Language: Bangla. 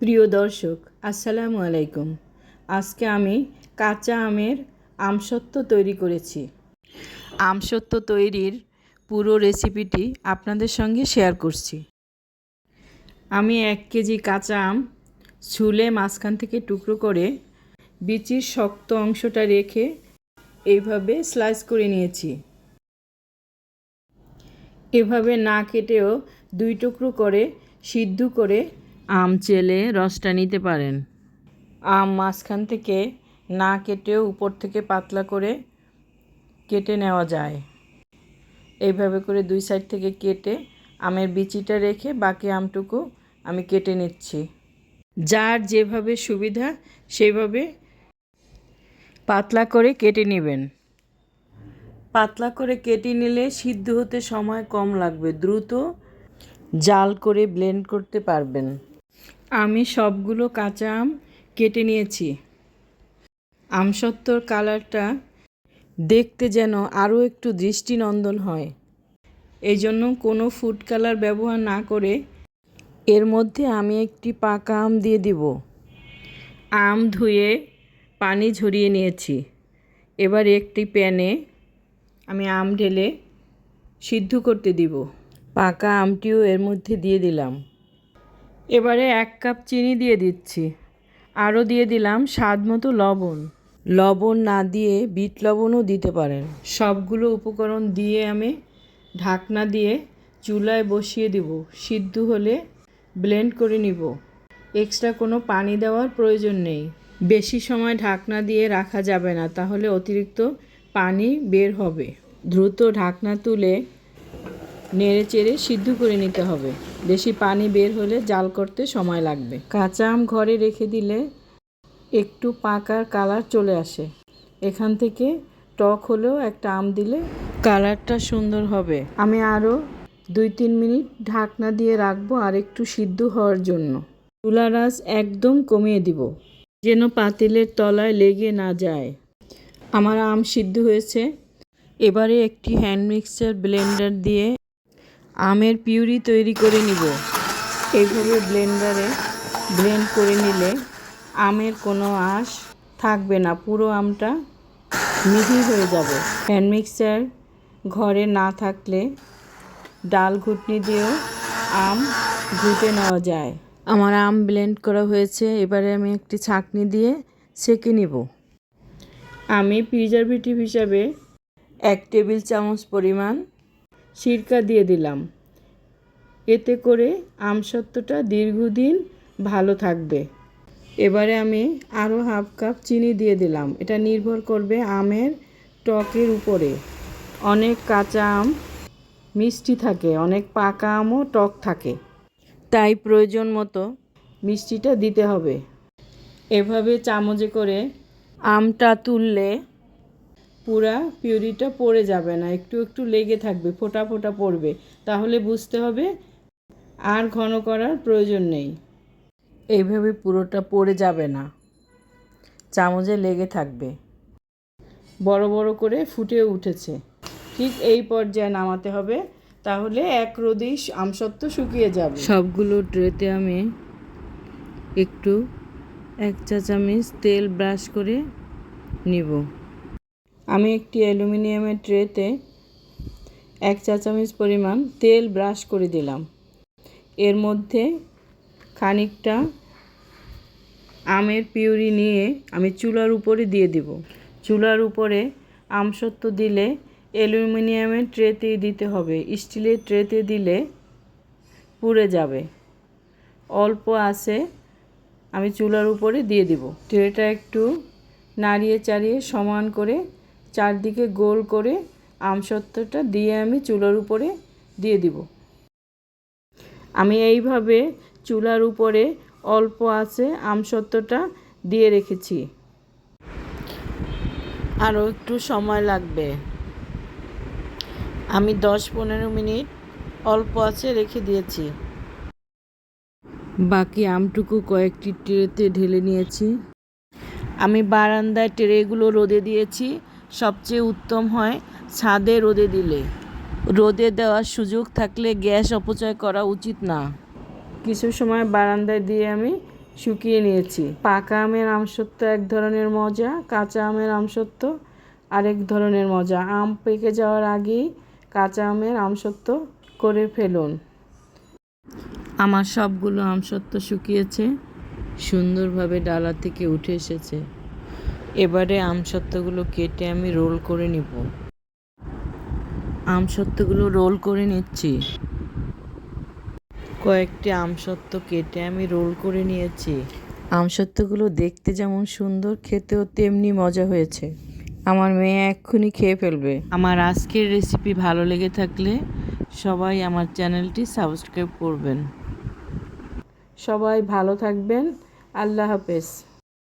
প্রিয় দর্শক, আসসালামু আলাইকুম। আজকে আমি কাঁচা আমের আমসত্ত্ব তৈরি করেছি। আমসত্ত্ব তৈরির পুরো রেসিপিটি আপনাদের সঙ্গে শেয়ার করছি। আমি এক কেজি কাঁচা আম ছুলে মাঝখান থেকে টুকরো করে বিচির শক্ত অংশটা রেখে এইভাবে স্লাইস করে নিয়েছি। এভাবে না কেটেও দুই টুকরো করে সিদ্ধ করে আম চেলে রসটা নিতে পারেন। আম মাঝখান থেকে না কেটেও উপর থেকে পাতলা করে কেটে নেওয়া যায়। এইভাবে করে দুই সাইড থেকে কেটে আমের বিচিটা রেখে বাকি আমটুকু আমি কেটে নিচ্ছি। যার যেভাবে সুবিধা সেভাবে পাতলা করে কেটে নেবেন। পাতলা করে কেটে নিলে সিদ্ধ হতে সময় কম লাগবে। দ্রুত জাল করে ব্লেন্ড করতে পারবেন। আমি সবগুলো কাঁচা আম কেটে নিয়েছি। আমসত্ত্বর কালারটা দেখতে যেন আরও একটু দৃষ্টিনন্দন হয়। এই জন্য কোনো ফুড কালার ব্যবহার না করে এর মধ্যে আমি একটি পাকা আম দিয়ে দিব। আম ধুয়ে পানি ঝরিয়ে নিয়েছি। এবার একটি প্যানে আমি আম ঢেলে সিদ্ধ করতে দিব। পাকা আমটিও এর মধ্যে দিয়ে দিলাম। এবারে এক কাপ চিনি দিয়ে দিচ্ছি। আরও দিয়ে দিলাম স্বাদ মতো লবণ। লবণ না দিয়ে বিট লবণও দিতে পারেন। সবগুলো উপকরণ দিয়ে আমি ঢাকনা দিয়ে চুলায় বসিয়ে দিব। সিদ্ধ হলে ব্লেন্ড করে নিব। এক্সট্রা কোনো পানি দেওয়ার প্রয়োজন নেই। বেশি সময় ঢাকনা দিয়ে রাখা যাবে না, তাহলে অতিরিক্ত পানি বের হবে। দ্রুত ঢাকনা তুলে নেড়ে চেড়ে সিদ্ধ করে নিতে হবে। বেশি পানি বের হলে জাল করতে সময় লাগবে। কাঁচা আম ঘরে রেখে দিলে একটু পাকার কালার চলে আসে। এখান থেকে টক হলেও একটা আম দিলে কালারটা সুন্দর হবে। আমি আরও দুই তিন মিনিট ঢাকনা দিয়ে রাখব আর একটু সিদ্ধ হওয়ার জন্য। চুলার আঁচ একদম কমিয়ে দিব, যেন পাতিলের তলায় লেগে না যায়। আমার আম সিদ্ধ হয়েছে। এবারে একটি হ্যান্ড মিক্সচার ব্লেন্ডার দিয়ে আমের পিউরি তৈরি করে নিব। এইভাবে ব্লেন্ডারে ব্লেন্ড করে নিলে আমের কোনো আঁশ থাকবে না, পুরো আমটা মিহি হয়ে যাবে। হ্যান্ড মিক্সচার ঘরে না থাকলে ডাল ঘুটনি দিয়েও আম ঘুটে নেওয়া যায়। আমার আম ব্লেন্ড করা হয়েছে, এবারে আমি একটি ছাঁকনি দিয়ে সেঁকে নিব। আমি প্রিজারভেটিভ হিসাবে এক টেবিল চামচ পরিমাণ সিরকা দিয়ে দিলাম। এতে করে আমসত্ত্বটা দীর্ঘদিন ভালো থাকবে। এবারে আমি আরও হাফ কাপ চিনি দিয়ে দিলাম। এটা নির্ভর করবে আমের টকের উপরে। অনেক কাঁচা আম মিষ্টি থাকে, অনেক পাকা আমও টক থাকে। তাই প্রয়োজন মতো মিষ্টিটা দিতে হবে। এভাবে চামচে করে আমটা তুললে পুরা পিউরিটা পড়ে যাবে না, একটু একটু লেগে থাকবে, ফোটা ফোটা পড়বে। তাহলে বুঝতে হবে আর ঘন করার প্রয়োজন নেই। এইভাবে পুরোটা পড়ে যাবে না, চামচে লেগে থাকবে। বড় বড় করে ফুটে উঠেছে। ঠিক এই পর্যায়ে নামাতে হবে, তাহলে এক রোদেই আমসত্ত্ব শুকিয়ে যাবে। সবগুলো ট্রেতে আমি একটু এক চা চামচ তেল ব্রাশ করে নিব। আমি একটি অ্যালুমিনিয়ামের ট্রেতে এক চা চামচ পরিমাণ তেল ব্রাশ করে দিলাম। এর মধ্যে খানিকটা আমের পিউরি নিয়ে আমি চুলার উপরে দিয়ে দিব। চুলার উপরে আমসত্ত্ব দিলে অ্যালুমিনিয়ামের ট্রেতেই দিতে হবে। স্টিলের ট্রেতে দিলে পুড়ে যাবে। অল্প আছে, আমি চুলার উপরে দিয়ে দিব। ট্রেটা একটু নাড়িয়ে চাড়িয়ে সমান করে চারদিকে গোল করে আমসত্ত্বটা দিয়ে আমি চুলার উপরে দিয়ে দিব। আমি এইভাবে চুলার উপরে অল্প আছে আমসত্ত্বটা দিয়ে রেখেছি। আরও একটু সময় লাগবে। আমি দশ পনেরো মিনিট অল্প আছে রেখে দিয়েছি। বাকি আমটুকু কয়েকটি ট্রেতে ঢেলে নিয়েছি। আমি বারান্দায় ট্রেগুলো রোদে দিয়েছি। সবচেয়ে উত্তম হয় ছাদে রোদে দিলে। রোদে দেওয়ার সুযোগ থাকলে গ্যাস অপচয় করা উচিত না। কিছু সময় বারান্দায় দিয়ে আমি শুকিয়ে নিয়েছি। পাকা আমের আমসত্ব এক ধরনের মজা কাঁচা আমের আমসত্ব আরেক ধরনের মজা। আম পেকে যাওয়ার আগেই কাঁচা আমের আমসত্ব করে ফেলুন। আমার সবগুলো আমসত্ব শুকিয়েছে সুন্দরভাবে ডালা থেকে উঠে এসেছে। এবারে আমসত্ত্বগুলো কেটে আমি রোল করে নিব। আমসত্ত্বগুলো রোল করে নিচ্ছি। কয়েকটি আমসত্ত্ব কেটে আমি রোল করে নিয়েছি। আমসত্ত্বগুলো দেখতে যেমন সুন্দর, খেতেও তেমনি মজা হয়েছে। আমার মেয়ে এক্ষুনি খেয়ে ফেলবে। আমার আজকের রেসিপি ভালো লেগে থাকলে সবাই আমার চ্যানেলটি সাবস্ক্রাইব করবেন। সবাই ভালো থাকবেন। আল্লাহ হাফেজ।